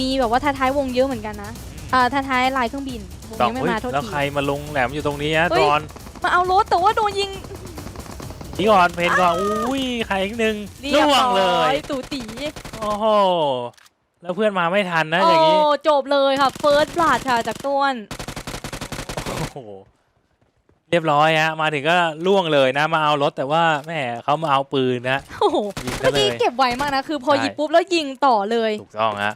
มีแบบว่าท้ายๆวงเยอะเหมือนกันนะอ่าท้ายๆลายเครื่องบินวงต้องยังไม่เฮ้ยมาโทษแล้วที ใครมาลงแหลมอยู่ตรงนี้ฮะเฮ้จยอนมาเอารถแต่ว่าโดนยิงนี่ก่อนเพนก่อนอุ้ยใครอีกหนึ่งเรียบล่วงเลร้อยยตูตีโอ้โหแล้วเพื่อนมาไม่ทันนะอย่างนี้โอ้จบเลยค่ะเฟิร์สบลัดค่ะจากต้น โอ้โหเรียบร้อยฮะมาถึงก็ล่วงเลยนะ มาเอารถแต่ว่าแม่เขามาเอาปืนนะโอ้โหยิงเมื่ซะอเลกี้ย เก็บไวมากนะ คือพอใช่หยิบปุ๊บแล้วยิงต่อเลย ถูกต้องฮะ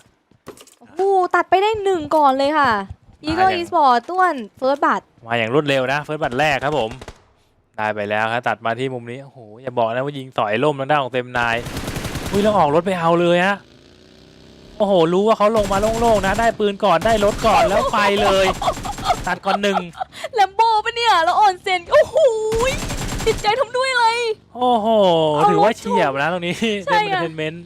โอ้โหตัดไปได้หนึ่งก่อนเลยค่ะอีโก้มาอย่างอีสปอร์ตต้นเฟิร์สบัตมาอย่างรวดเร็วนะเฟิร์สบัตรแรกครับผม ได้ไปแล้วครับตัดมาที่มุมนี้โอ้โหอย่าบอกนะว่ายิงต่อยล่มทางด้านของเต็มนายอุ้ยแล้วออกรถไปเอาเลยฮะโอ้โห รู้ว่าเขาลงมาโล่งๆนะ ได้ปืนก่อนได้รถก่อนแล้วไปเลย ตัดก่อนหนึ่งแลมโบปะเนี่ยแล้วออนเซนโอ้โหยติดใจทำด้วยเลย โอ้โหเอาถือว่ารถชนเฉียบนะตรงนี้ใช่เต็มอะเอนเตอร์เทนเมนต์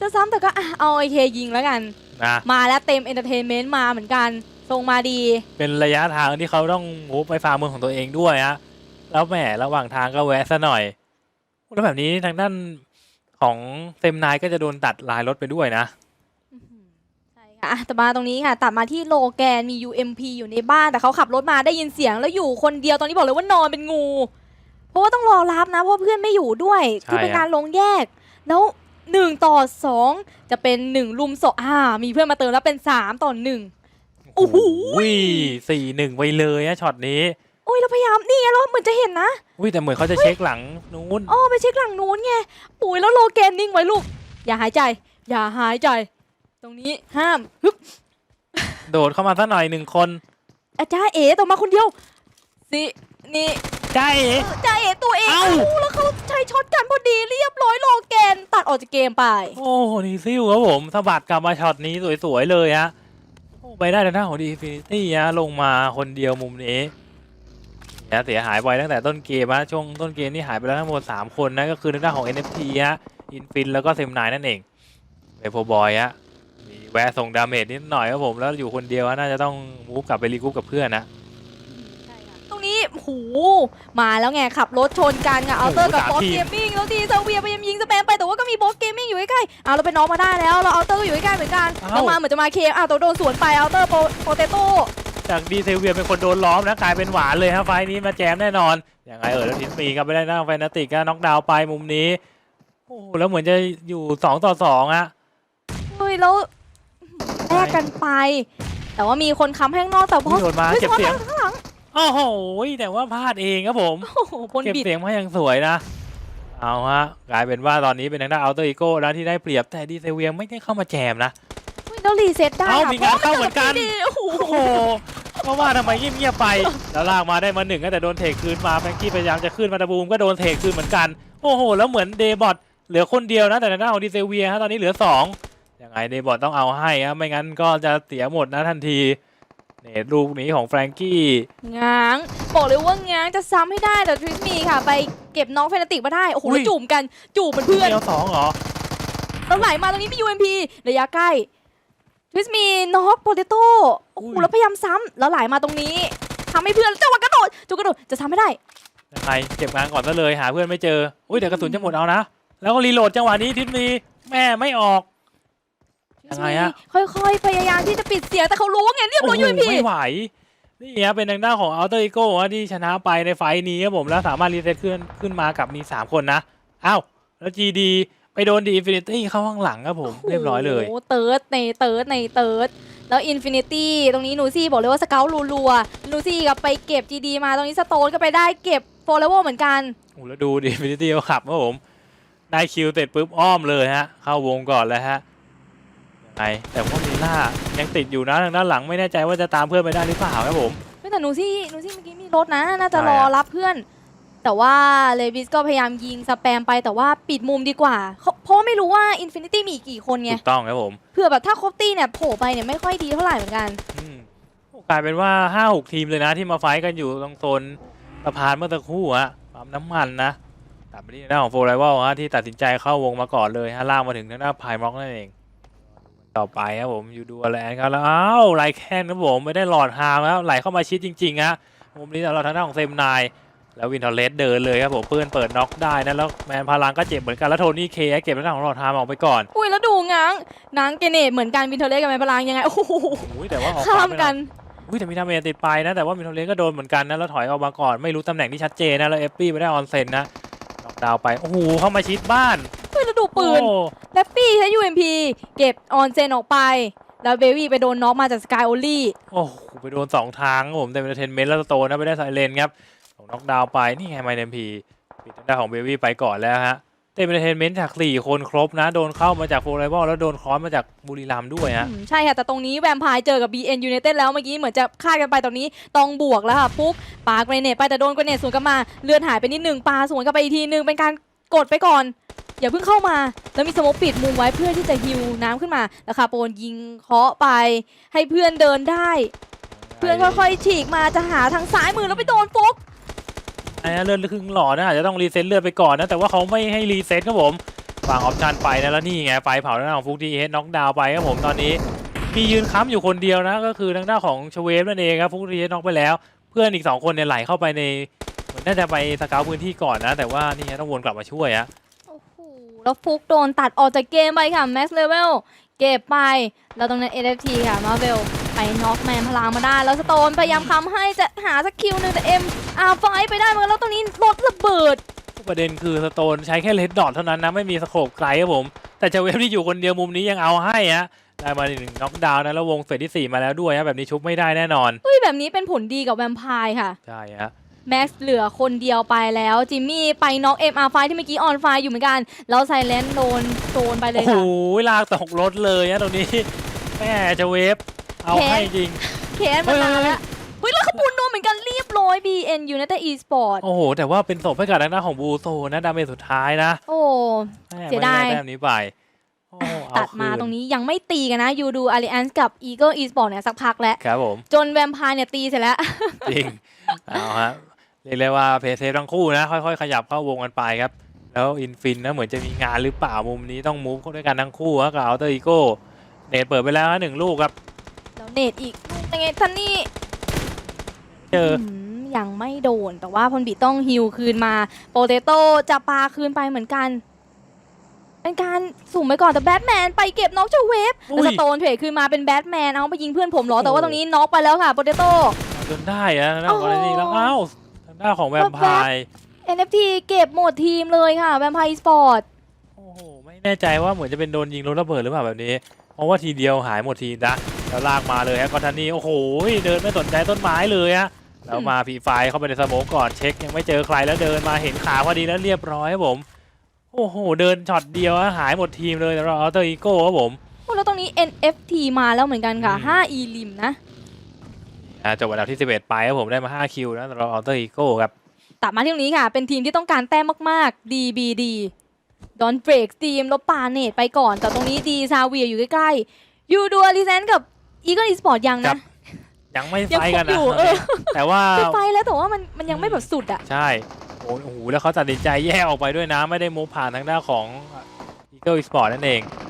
จะซ้ำแต่ก็อะเอาไอเคยิงแล้วกัน นะมาแล้วเต็มเอนเตอร์เทนเมนต์มาเหมือนกันทรงมาดี เป็นระยะทางที่เขาต้องมูฟไปฟาร์มเมืองของตัวเองด้วยฮะแล้วแหมระหว่างทางก็แวะซะหน่อยแล้วแบบนี้ทางด้านของเต็มนายก็จะโดนตัดลายรถไปด้วยนะใช่ค่ะอะแต่มาตรงนี้ค่ะ ตัดมาที่โลแกนมี UMP อยู่ในบ้านแต่เขาขับรถมาได้ยินเสียงแล้วอยู่คนเดียวตอนนี้บอกเลยว่านอนเป็นงู เพราะว่าต้องรอรับนะเพราะว่าเพื่อนไม่อยู่ด้วยใช่คือเป็นฮะการลงแยก แล้ว หนึ่งต่อสองจะเป็นหนึ่งลุมสองอ่า มีเพื่อนมาเติมแล้วเป็นสามต่อหนึ่งโอ้โหสี่หนึ่งไปเลยอะช็อตนี้ โอ้ยเราพยายามนี่ไงเราเหมือนจะเห็นนะอุ้ยแต่เหมือนเขาจะเช็คหลังนู้นอ๋อไปเช็คหลังนู้นไงปุ๋ยแล้วโลแกนนิ่งไว้ลูก อย่าหายใจ อย่าหายใจ ตรงนี้ห้ามฮึบโดดเข้ามาสักหน่อยหนึ่งคนอาจารย์เอ๋ต่อมาคนเดียวสินี่ ใช่จ่าเอ๋ตัวเองเอ้าเอ้า แล้วเขาใช้ช็อตกันพอดีเรียบร้อยโลแกน ตัดออกจากเกมไป โอ้โหนี่ซิ่วครับผมสะบัดกลับมาช็อตนี้สวยๆเลยฮะโอ้ไปได้ทางด้านของดีฟินิตี้ฮะลงมาคนเดียวมุมนี้เนี่ยเสียหายไปตั้งแต่ต้นเกมฮะช่วงต้นเกมนี่หายไปแล้วทั้งหมดสามคนนะก็คือทางด้านของ NFT ฮะอินฟินแล้วก็เซมนายนั่นเองเบโฟบอยฮะมีแวะส่งดาเมจนิดหน่อยครับผมแล้วอยู่คนเดียวฮะน่าจะต้องมูฟกลับไปรีกรุ๊ปกับเพื่อนนะตรงนี้โหูมาแล้วไงขับรถชนกันกับอัลเตอร์กับโอ้บอโหสสามทีมเกมมิ่งแล้วดีเซอร์เวียพยายามยิงสแปมไปแต่ว่าก็มีบอสเกมมิ่งอยู่ใกล้ๆเอาเราไปน้องมาได้แล้วเราอัลเตอร์ก็อยู่ใกล้ๆเหมือนกันแล้วมาเหมือนจะมาเคมอ้าวตัวโดนสวนไปอัลเตอร์โปเตโต้จากดีเซเวียเป็นคนโดนล้อมนะกลายเป็นหวานเลยฮะไฟล์นี้มาแจมแน่นอนอย่างไรเออแล้วทินปีครับไปได้หน้าไฟนาติกก็น็อกดาวน์ไปมุมนี้โอ้โหแล้วเหมือนจะอยู่สองต่อสองอะเฮ้ยแล้วแลกกันไป แต่ว่ามีคนค้ำให้ข้างนอกแต่บออุ้ยสโดนมาฮ้เก็บเสียงข้างหลังโอ้โหแต่ว่าพลาดเองครับผมโอ้โหบนเก็บบิดเสียงมาอย่างสวยนะ เอาฮะกลายเป็นว่าตอนนี้เป็นทางด้านอัลเตอร์อีโก้แล้วที่ได้เปรียบแต่ดีเซเวียไม่ได้เข้ามาแจมนะเฮ้ยแล้วรีเซ็ตได้เอ้าอะมีงานเข้าเหมือนกัน พราะว่าดีโอ้โห โอ้โหเพราะว่าทำไมเงียบๆไป แล้วลากมาได้มาหนึ่งแต่โดนเทคคืนมาแฟรงกี้พยายามจะขึ้นมาตะบูมก็โดนเทคคืนเหมือนกัน โอ้โห แล้วเหมือนเดบอทเหลือคนเดียวนะแต่ในหน้าของดีเซเวียฮะตอนนี้เหลือสองยังไงเดบอทต้องเอาให้ฮะไม่งั้นก็จะเสียหมดนะทันที เนี่ยลูกนี้ของแฟรงกี้ง้างบอกเลยว่าง้างจะซ้ำให้ได้แต่ทริสมีค่ะ ไปเก็บน้องเฟนาติกมาได้ โอ้โหอุ้ยแล้วจูบกันจูบเป็นเพื่อนเดียวสองเหรอแล้วไหลมาตรงนี้มี UMP ระยะใกล้ทริสมีน็อกโปเตโต้โอ้โหอุ้ยแล้วพยายามซ้ำแล้วไหลมาตรงนี้ทำให้เพื่อนจังหวะกระโดดจุกกระโดดจะซ้ำไม่ได้ยังไงเก็บงานก่อนซะเลยหาเพื่อนไม่เจออุ้ยเดี๋ยวกระสุนจะหมดเอานะแล้วก็รีโหลดจังหวะนี้ทิศมีแม่ไม่ออก ยังไงอะค่อยๆ พยายามที่จะปิดเสียงแต่เขารู้ไงเรียบร้อยโอ้โห UMP ไม่ไหว นี่ฮะเป็นทางด้านของอัลเตอร์อีโก้ที่ชนะไปในไฟท์นี้ครับผมแล้วสามารถรีเซ็ตขึ้นขึ้นมากับมี3คนนะอ้าวแล้ว GD ไปโดนดีอินฟินิตี้เข้าข้างหลังครับผมเรียบร้อยเลยโอ้โหเติร์ดในเติร์ดในเติร์ดแล้วอินฟินิตี้ตรงนี้นูซี่บอกเลยว่าสเกลรัวๆนูซี่กับไปเก็บ GD มาตรงนี้สโตนก็ไปได้เก็บโฟลเลเหมือนกันโอ้แล้วดูดีอินฟินิตี้เขาขับครับผมได้คิวเสร็จปุ๊บอ้อมเลยฮะเข้าวงก่อนแล้วฮะยัง ไงแต่ว่ามิล่ายังติดอยู่นะทางด้านหลังไม่แน่ใจว่าจะตามเพื่อนไปได้หรือเปล่าครับผม เฮ้ยแต่นูซี่นูซี่เมื่อกี้มีรถนะ น่าจะใช่รออะรับเพื่อน แต่ว่าเลวิสก็พยายามยิงสแปมไปแต่ว่าปิดมุมดีกว่าเขาเพราะว่าไม่รู้ว่าอินฟินิตี้มีอีกกี่คนไงถูกต้องครับผมเผื่อแบบถ้าครบตี้เนี่ยโผล่ไปเนี่ยไม่ค่อยดีเท่าไหร่เหมือนกันอืมกลายเป็นว่าห้าหกทีมเลยนะที่มาไฟท์กันอยู่ตรงโซนสะพานเมื่อสักครู่ฮะปั๊มน้ำมันนะตัดไปที่หน้านของโฟร์ไรวลฮะที่ตัดสินใจเข้าวงมาก่อนเลยฮะล่ากมาถึงทางหน้าพายม็อกนั่นเอง ต่อไปครับผมอยู่ดูอะไรครับแล้วอ้าวไลแคนครับผมไม่ได้หลอดฮามแล้วไหลเข้ามาชิดจริงๆฮะมุมนี้สำหรับทางด้านของเซมนายแล้ววินเทอร์เลสเดินเลยครับผมเพื่อนเปิดน็อกได้นะแล้วแมนพลังก็เจ็บเหมือนกันแล้วโทนี่เคเก็บทางด้านของหลอดฮามออกไปก่อนอุ้ยแล้วดูง้างง้างเกเนตเหมือนกันวินเทอร์เลสกับแมนพลังยังไงโอ้โหอุ้ยแต่ว่าออกข้ามไได้กันอุ้ยแต่มีทาเมติดไปนะแต่ว่ามีทาเมก็โดนเหมือนกันนะแล้วถอยออกมาก่อนไม่รู้ตำแหน่งที่ชัดเจนนะแล้วเอฟปี้ไม่ได้ออนเซนนะน็อกดาวน์ไปโอ้โหเข้ามาชิดบ้านเฮ้ ยแล้วดูปืนโอ้แลปปี้ใช้ UMP เก็บออนเซนออกไป แล้วเบวี่ไปโดนน็อกมาจากสกายโอลี่โอ้โหไปโดนสองทางครับผมเต็มเทนเมนต์แล้วสโตนนะไปได้ไซเลนครับของน็อกดาวน์ไปนี่ไงไมเนมพีปิดทางด้านของเบวี่ไปก่อนแล้วฮะเต็มเทนเมนต์จากสี่คนครบนะ โดนเข้ามาจากโฟร์ไลบอลแล้วโดนคอนมาจากบุรีรัมย์ด้วยฮะอืมใช่ค่ะ แต่ตรงนี้แวมไพร์เจอกับ BN United แล้วเมื่อกี้เหมือนจะคาดกันไปตรงนี้ต้องบวกแล้วค่ะปุ๊บปาเกรเนตไปแต่โดนเกรเนตสวนกลับมาเลือดหายไปนิดหนึ่งปาสวนกลับไปอีกทีหนึ่งเป็นการกดไปก่อน อย่าเพิ่งเข้ามา แล้วมีสโมกปิดมุมไว้เพื่อที่จะฮิวน้ำขึ้นมาแล้วคาโปนยิงเคาะไป ให้เพื่อนเดินได้ เพื่อนค่อยๆฉีกมาจะหาทางซ้ายมือแล้วไปโดนฟุกไอ้เลือดครึ่งหลอดนะอาจจะต้องรีเซ็ตเลือดไปก่อนนะแต่ว่าเขาไม่ให้รีเซ็ตครับผมวางออปชันไปนะแล้วนี่ไงไฟเผาทางด้านของฟุกดีเฮดน็อกดาวไปครับผมตอนนี้มียืนค้ำอยู่คนเดียวนะก็คือทางด้านของชเวฟนั่นเองครับฟุกดีเฮดน็อกไปแล้ว เพื่อนอีกสองคนเนี่ยไหลเข้าไปในเหมือนน่าจะไปสกาวพื้นที่ก่อนนะ แต่ว่านี่ไงต้องวนกลับมาช่วยอะ แล้วฟุกโดนตัดออกจากเกมไปค่ะแม็กซ์เลเวลเก็บไป แล้วตรงนั้น NFT ค่ะมาเวลไปน็อกแมนพลังมาได้ แล้วสโตนพยายามค้ำให้จะหาสักคิวหนึ่งแต่เอ็มอาไฟไปได้เหมือนกันแล้วตรงนี้รถระเบิด ประเด็นคือสโตนใช้แค่เลดดอทเท่านั้นนะ ไม่มีสโคปไกลครับผม แต่ชเวฟที่อยู่คนเดียวมุมนี้ยังเอาให้ฮะได้มาหนึ่งน็อกดาวน์นะแล้ววงเฟสที่สี่มาแล้วด้วยฮะแบบนี้ชุบไม่ได้แน่นอนอุ้ยแบบนี้เป็นผลดีกับแวมไพร์ค่ะใช่ฮะ แม็กซ์เหลือคนเดียวไปแล้ว จิมมี่ไปน็อกเอ็มอาไฟที่เมื่อกี้ออนไฟอยู่เหมือนกัน แล้วไซเลนโดนโดนไปเลโอ้ยโหค่ะลากตกรถเลยนะตรงนี้แม่ชเวฟเอาให้จริงแค้นมานานแล้วเฮ้ยแล้วขบุนโดนเหมือนกันเรียบร้อย BN United Esport โอ้โห แต่ว่าเป็นศพให้กับทางด้านของบูโซนะดาเมจสุดท้ายนะโอ้ แม่เสียดาย ไม่ไแต้มนี้ไปโอ้เอตัดมาคืนตรงนี้ยังไม่ตีกันนะยูดู Alliance กับ Eagle Esport เนี่ยสักพักแล้ว ครับผม จนแวมไพร์เนี่ยตีเสร็จแล้ว จริง เอาฮะ เรียกเลยว่าเพย์เซฟทั้งคู่นะ ค่อยๆ ขยับเข้าวงกันไปครับ แล้วอินฟินนะเหมือนจะมีงานหรือเปล่ามุมนี้ต้องมูฟเข้าด้วยกันทั้งคู่ฮะกับอัลเตอร์อีโก้เนตเปิดไปแล้วฮะหนึ่งลูกครับ แล้วเนตอีกลูกยังไงท่านนี่เจอหืมยังไม่โดนแต่ว่าพลบีต้องฮิวคืนมา โปเตโต้จะปาคืนไปเหมือนกัน เป็นการสุ่มไปก่อนแต่แบทแมนไปเก็บน็อกเจ้าเวฟอุ้แล้วยสโตนเทรดคืนมาเป็นแบทแมนเอาไปยิงเพื่อนผมเหรอแต่ว่าโอ้ตรงนี้น็อกไปแล้วค่ะโปเตโต้เอาจนได้อะทางด้านของโอ้อะไรโหนี่แล้วอ้าวทางด้านของแวมไพร์ NFT เก็บหมดทีมเลยค่ะแวมไพร์สปอร์ตโอ้โห ไม่แน่ใจว่าเหมือนจะเป็นโดนยิงรถระเบิดหรือเปล่าแบบนี้ เพราะว่าทีเดียวหายหมดทีมนะ แล้วลากมาเลยฮะกอทันนี่โอ้โห เดินไม่สนใจต้นไม้เลยฮะ แล้วมาผีไฟเข้าไปในสโมกก่อนเช็คยังไม่เจอใครแล้วเดินมาเห็นขาพอดีแล้วเรียบร้อยครับผม โอ้โห เดินช็อตเดียวฮะหายหมดทีมเลยสำหรับอัลเตอร์อีโก้ครับผมโอ้แล้วตรงนี้ NFT มาแล้วเหมือนกันค่ะอืม5 e lim นะ อ่าจบอันดับที่ 11 ไปครับผมได้มา 5 คิวนะสำหรับอัลเตอร์อีโก้ครับตัดมาที่ตรงนี้ค่ะ เป็นทีมที่ต้องการแต้มมากๆ DBD ดอนเบรกทีมลบปาเนตไปก่อนแต่ตรงนี้ดีซาเวียอยู่ใกล้ๆยูดัวลิเซนกับอีเกิลอีสปอร์ตยังครันะบยังไม่ยังไฟกันครบนะอยู่เออแต่ว่าคือไฟแล้วแต่ว่ามันมันยังไม่แบบสุดอะใช่โอ้โหแล้วเขาตัดสินใจแยกออกไปด้วยนะ ไม่ได้มูฟผ่านทางด้านของ Eagle Sport นั่นเองเ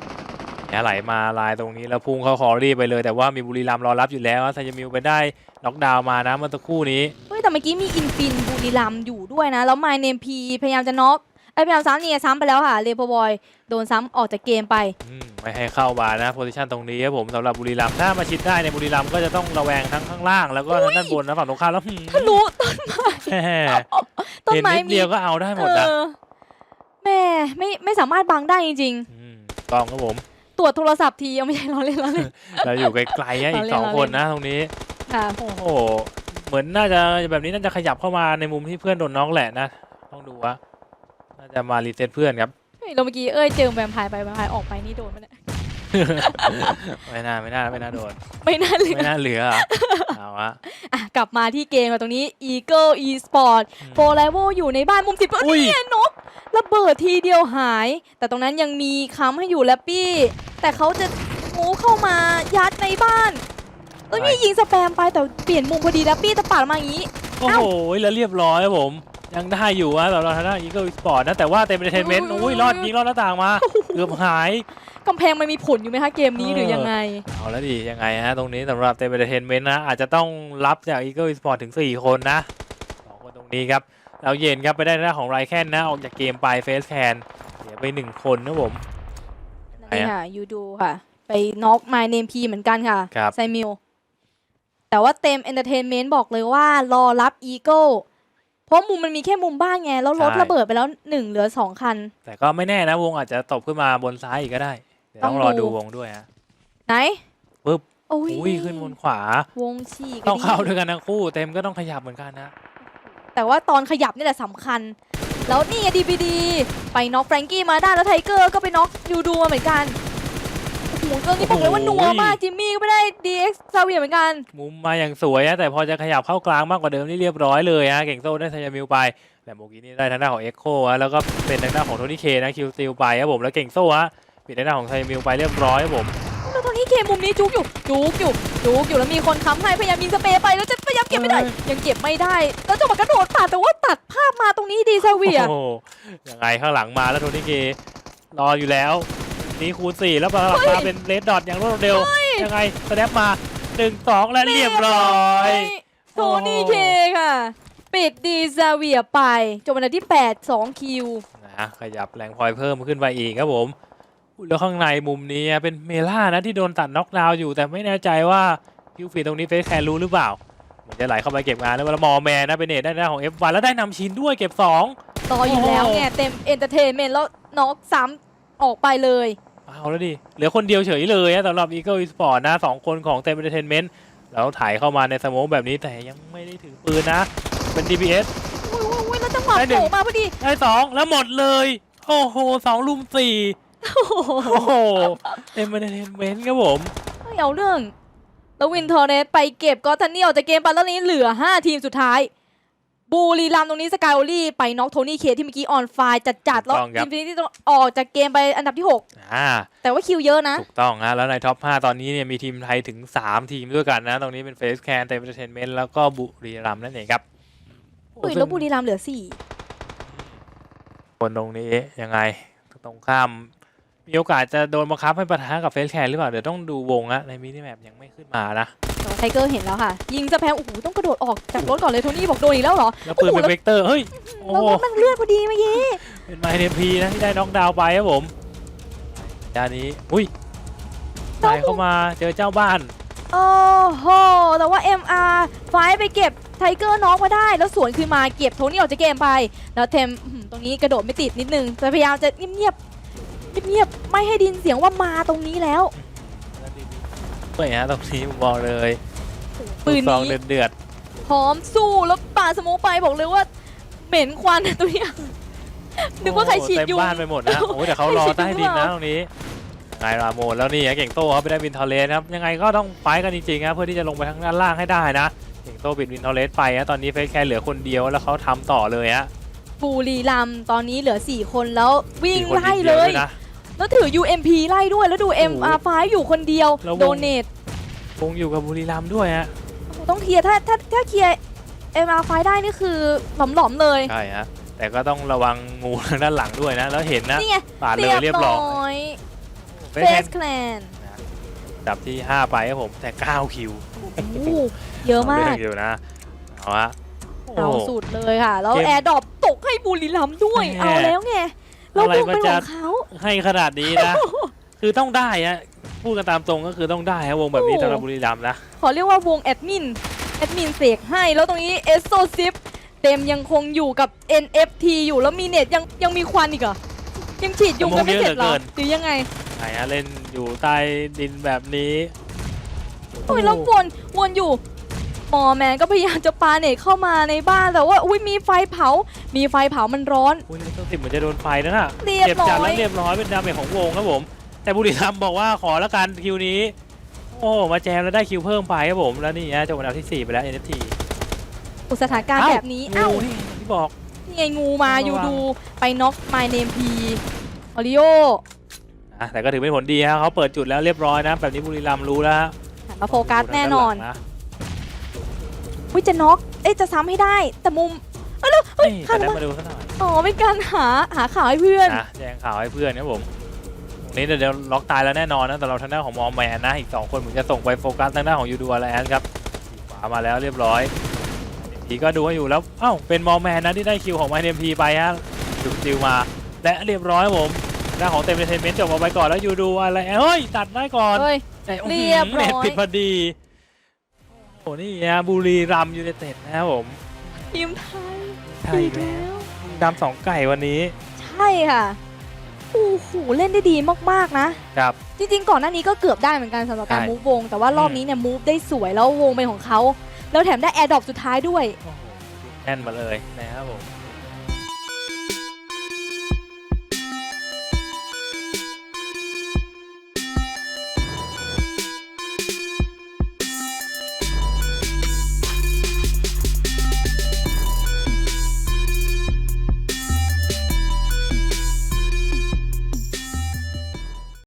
นี่ยไหลมาลายตรงนี้แล้วพุ่งเข้าคอรี่ไปเลย แต่ว่ามีบุรีรัมย์รอรับอยู่แล้วไซยามิวไปได้น็อกดาวน์มานะเมื่อสักครู่นี้เฮ้ยแต่เมื่อกี้มีอินฟินบุรีรัมย์อยู่ด้วยนะ แล้วไมเนมพีพยายามจะน็อกไอยพยายามซ้ำเนี่ยซ้ำไปแล้วค่ะเลโปบอยโดนซ้ำออกจากเกมไปอืมไม่ให้เข้ามานะโพซิชันตรงนี้ครับผมสำหรับบุรีรัมย์ถ้ามาชิดได้ในยบุรีรัมย์ก็จะต้องระแวงทั้งข้างล่างแล้วก็ทางด้านบนนะฝั่งตรงข้ามแล้วหืมทะลุแหม่ต้นเห็นไม้นิดมีเดียวก็เอาได้หมดนะเออแม่ไม่ไม่สามารถบังได้จริง มต้องครับผมๆ ตรวจโทรศัพท์ทีเอาไม่ใช่ล้อเล่นล้อเล่น เราอยู่ไกลๆนะอีกเราเล่นสองเราคนเล่นนะตรงนี้ ค่ะ โอ้โห เหมือนน่าจะแบบนี้น่าจะขยับเข้ามาในมุมที่เพื่อนโดนน้องแหละนะ ต้องดูว่าน่าจะมารีเซ็ตเพื่อนครับ เฮ้ยเราเมื่อกี้เอ้ยเจอแวมไพร์ไปแวมไพร์ออกไปนี่โดนมันย ไม่น่าไม่น่าไม่น่าโดน ไม่น่าเหลยไม่น่าเหลืออะเอาอะอะกลับมาที่เกมมาตรงนี้ Eagle Esport โฟร์ไลโวอยู่ในบ้านมุมสิบเอออุ้ยนี่ไงนกระเบิดทีเดียวหาย แต่ตรงนั้นยังมีค้ำให้อยู่แลปปี้ แต่เขาจะมูเข้ามายัดในบ้านเอ้ยมียิงสแปมไปแต่เปลี่ยนมุมพอดีแลปปี้จะปาดมาอย่างนี้ โอ้โห แล้วเรียบร้อยครับผม ยังได้อยู่อะสำหรับทางด้านอีเกิลสปอร์ตนะ แต่ว่าเต็มเอนเตอร์เทนเมนต์อุ้ยอุ้ยรอดยิงรอดหน้าต่างมา เกือบหาย กำแพงมันมีผลอยู่ไหมคะเกมนี้เออหรือยังไง เอาแล้วดิยังไงฮะตรงนี้สำหรับเต็มเอนเตอร์เทนเมนต์นะ อาจจะต้องรับจากอีเกิลสปอร์ตถึง 4 คนนะสองคนตรงนี้ครับเราเย็นครับไปได้หน้านของไรแคนนะ ออกจากเกมไปเฟสแคนเสียไป 1 คนนะผมยังไงไหนนี่อะค่ะยูดูค่ะ ไปน็อกไมเนมพีเหมือนกันค่ะครับไซมิลแต่ว่าเต็มเอนเตอร์เทนเมนต์บอกเลยว่ารอรับอีเกิลเพราะมุมมันมีแค่มุมบ้านไง แล้วรถใช่ระเบิดไปแล้วหนึ่งเหลือสองคัน แต่ก็ไม่แน่นะวงอาจจะตบขึ้นมาบนซ้ายอีกก็ได้ เดี๋ยวต้องต้องรอดูดูวงด้วยฮะ ไหนปึ๊บ โอ้ยอุ้ยขึ้นบนขวา วงฉีกต้องเข้าดิด้วยกันทั้งคู่ เต็มก็ต้องขยับเหมือนกันนะ แต่ว่าตอนขยับนี่แหละสำคัญ แล้วนี่ดีพีดีไปน็อกแฟรงกี้มาได้แล้วไทเกอร์ก็ไปน็อกยูดูมาเหมือนกันโอ้โหเรื่องนี้บอกเลยว่านัวมากจิมมี่ก็ไม่ได้ดีเอ็กซ์ซาเวียเหมือนกัน มุมมาอย่างสวยนะแต่พอจะขยับเข้ากลางมากกว่าเดิมนี่เรียบร้อยเลยฮะเก่งโซ่ได้ไซยามิลไปแต่โมกี้นี่ได้ทางด้านของเอ็กโคฮะแล้วก็เป็นทางด้านของโทนี่เคนะคิวซิลไปครับผมแล้วเก่งโซ่ฮะ ปิดทางด้านของไซยามิลไปเรียบร้อยครับผมแล้วตอนนี้เกมมุมนี้จุกอยู่จุกอยู่จุกอยู่แล้วมีคนค้ำให้พยายามยิงสเปรย์ไปแล้วจะพยายามเก็บไม่ได้ ยังเก็บไม่ได้ แล้วจังหวะกระโดดตัดแต่ว่าตัดภาพมาตรงนี้ดีซาเวียโอ้โหยังไงข้างหลังมาแล้วโทนี่เครออยู่แล้วนี่คูณสี่แล้วมามาเป็นเลดดอทอย่างรวดเร็วยังไงสแนปมาหนึ่งสองและเรียบร้อยโทนี่เคค่ะปิดดีซาเวียไปจบอันดับที่ 8 2 คิวนะขยับแรงพลอยเพิ่มขึ้นไปอีกครับผมอุ๊ย แล้วข้างในมุมนี้เป็นเมล่านะที่โดนตัดน็อกดาวน์อยู่ แต่ไม่แน่ใจว่าคิวฟีดตรงนี้เฟสแคนรู้หรือเปล่าเหมือนจะไหลเข้าไปเก็บงานแล้วแล้วมอแมนนะเป็นเนตได้หน้าของ F1 แล้วได้นำชิ้นด้วยเก็บ2ต่ออยู่แล้วไงเต็มเอนเตอร์เทนเมนต์แล้วน็อกซ้ำออกไปเลยเอาแล้วดิเหลือคนเดียวเฉยเลยนะสำหรับ Eagle Esport นะสองคนของเต็ม Entertainment แล้วถ่ายเข้ามาในสโมองแบบนี้แต่ยังไม่ได้ถือปืนนะ เป็น DPS อุ้ยอุ้ยอุ้ยแล้วจังหวะได้หนึ่โผงล่มาพอดีได้สองแล้วหมดเลยโอ้โหสองลุมสี่ โอ้โหโอ้โหเต็ม Entertainment ครับผมไม่เอาเรื่อง แล้ววินเทอร์เนสไปเก็บกอตเทนนี่ออกจากเกมไปแล้วนี้เหลือ 5 ทีมสุดท้าย บูรีรัมย์ตรงนี้สกายโอลี่ไปน็อกโทนี่เคที่เมื่อกี้ออนไฟจัดๆแล้วถูกต้องครับอินฟินิตี้ต้องออกจากเกมไปอันดับที่ อ่า 6 แต่ว่าคิวเยอะนะ ถูกต้องฮะแล้วในท็อป 5 ตอนนี้เนี่ยมีทีมไทยถึง 3 ทีมด้วยกันนะ ตรงนี้เป็น Face Can เต็ม Entertainment แล้วก็บุรีรัมย์นั่นเองครับอุ้ยแล้วบุรีรัมย์เหลือคนตรงนี้ยังไง ตรงข้าม มีโอกาสจะโดนบังคับให้ปะทะกับเฟสแคนหรือเปล่า เดี๋ยวต้องดูวงนะในมินิแมปยังไม่ขึ้นมานะ4ไทเกอร์เห็นแล้วค่ะ ยิงสแปมโอ้โหต้องกระโดดออกจากรถก่อนเลยโทนี่บอกโดนอีกแล้วเหรอแล้วปืนเป็นเวกเตอร์ เฮ้ย โอ้แล้วโหรถมันเลื่อนพอดีเมื่อกี้เป็นไมเนพีนะที่ได้น็อกดาวน์ไปครับผมยานนี้ อุ้ยใส่เข้ามาเจอเจ้าบ้าน โอ้โหแต่ว่า MR ไฟท์ไปเก็บไทเกอร์น็อกมาได้ แล้วสวนคืนมาเก็บโทนี่ออกจากเกมไป แล้วเทมอื้อหือตรงนี้กระโดดไม่ติดนิดนึงแต่พยายามจะเงียบๆ เงียบๆไม่ให้ดินเสียงว่ามาตรงนี้แล้วเฮ้ยฮะตรงนี้ผมบอกเลยปืนลูกซองนี้เดือดพร้อมสู้แล้วปาสโมกไปบอกเลยว่าเหม็นควันตัวเนี้ยๆนึกว่าใครฉีดโอ้โหเต็มยุงบ้านไปหมดนะโอ้ยแต่เขารอใครฉีดยุงใต้ดินหรือเปนะล่า ตรงนี้ไงราโมนแล้วนี่ฮะเก่งโต้เขาไปได้วินทอร์เรสครับยังไงก็ต้องไฟท์กันจริงๆครับเพื่อที่จะลงไปทางด้านล่างให้ได้นะเก่งโต้ปิดวินทอร์เรสไปฮะตอนนี้เฟสแค่เหลือคนเดียวแล้วเขาทำต่อเลยฮะบุรีรัมย์ตอนนี้เหลือ 4 คนแล้ววิ่งมีคนไล่ดีวเลยด้วนะ แล้วถือ UMP ไล่ด้วยแล้วดูโอ้โห MR5 อยู่คนเดียวแล้ววง โดเนทวงอยู่กับบุรีรัมย์ด้วยฮะต้องเคลียร์ถ้าถ้าถ้าเคลียร์ MR5 ได้นี่คือหลอมๆเลย ใช่ฮะแต่ก็ต้องระวังงูทางด้านหลังด้วยนะ แล้วเห็นนะนี่ไงปาดเลยเรียบร้อยยเฟเฟสสแคลนดับที่ 5 ไปครับผมแต่ 9 คิวเยอะมากเรื่องอยู่นะเอาฮะโอ้เอาโห สุดเลยค่ะ แล้วเกม แอร์ดรอปตกให้บุรีรัมย์ด้วยแหมเอาแล้วไง แล้วอะไรวงมันเป็นขจะองเขาให้ขนาดนี้นะ คือต้องได้ฮะพูดกันตามตรงก็คือต้องได้ฮะวงแบบนี้โอ้สำหรับบุรีรัมย์นะ ขอเรียกว่าวงแอดมินแอดมินเสกให้ แล้วตรงนี้เอสโซซิฟเต็มยังคงอยู่กับ NFT อยู่แล้วมีเน็ตยังยังมีควันอีกเหรอยังฉีดยุงกันไม่เสร็จเหรอหรือยังไง ไหนฮะเล่นอยู่ใต้ดินแบบนี้โอ้ยแล้ววนวนอยู่ห มอแมนก็พยายามจะปาเน็ตเข้ามาในบ้านแต่ว่าอุ้ยมีไฟเผา มีไฟเผามันร้อน อุ้ยต้องสิบเหมือนจะโดนไฟนะน่ะเรียบเจ็บร้จัดอแล้ยวเรียบร้อยเป็นดาเมจของวงครับผม แต่บุรีรัมย์บอกว่าขอละกันคิวนี้ โอ้มาแจมแล้วได้คิวเพิ่มไปครับผมแล้วนี่ฮะจบอันดับที่4ไปแล้ว NFT อุยสถานการณ์แบบนี้เอ้างูนี่อย่างที่บอก นี่ไงงูมาระวังอยู่ดูไปน็อก My Name P ออริโออะแต่ก็ถือเป็นผลดีฮะเขาเปิดจุดแล้วเรียบร้อยนะ แบบนี้บุรีรัมย์รู้แล้วฮะหันมาโฟกัสแน่นอน ดูทางด้าหลังะ วิจะน็อกเอ๊ะจะซ้ำให้ได้ แต่มุมเอ้ยแล้วเฮ้ยนี่หัแต่นได้มามาดูซะหน่อยอ๋อเป็นการหาหาข่าวให้เพื่อน นะแจ้งข่าวให้เพื่อนครับผมตรงนี้เดี๋ยวล็อกตายแล้วแน่นอนนะแต่เราทางด้านของมอมแมนนะอีก2คนเหมือนจะส่งไปโฟกัสทางด้านของยูดูอาร์แลนด์ครับขวามาแล้วเรียบร้อยทีก็ดูให้อยู่แล้วเอ้าเป็นมอมแมนนะที่ได้คิวของไมเนมพีไปฮะดูซิลมาและเรียบร้อยครับผมด้านของเต็มเทนเมนต์จบเอาไว้ก่อนแล้วยูดูอะไรเฮ้ยตัดได้ก่อนเฮ้ย แต่อื้อเรีหืยบร้อย เน็ตผิดพอดี โอ้นี่ฮะบุรีรัมย์ยูไนเต็ดนะครับผมทีมไทยไทยอีกแล้วบุรีรัมย์สองไก่วันนี้ใช่ค่ะโอ้โหเล่นได้ดีมากๆนะ ครับ จริงๆ ก่อนหน้านี้ก็เกือบได้เหมือนกันสำหรับการใช่ มูฟวง แต่ว่ารอบนี้เนี่ยมูฟได้สวยแล้ววงเป็นของเขาแล้วแถมได้แอร์ดรอปสุดท้ายด้วย โอ้โหแน่นมาเลยนะครับผม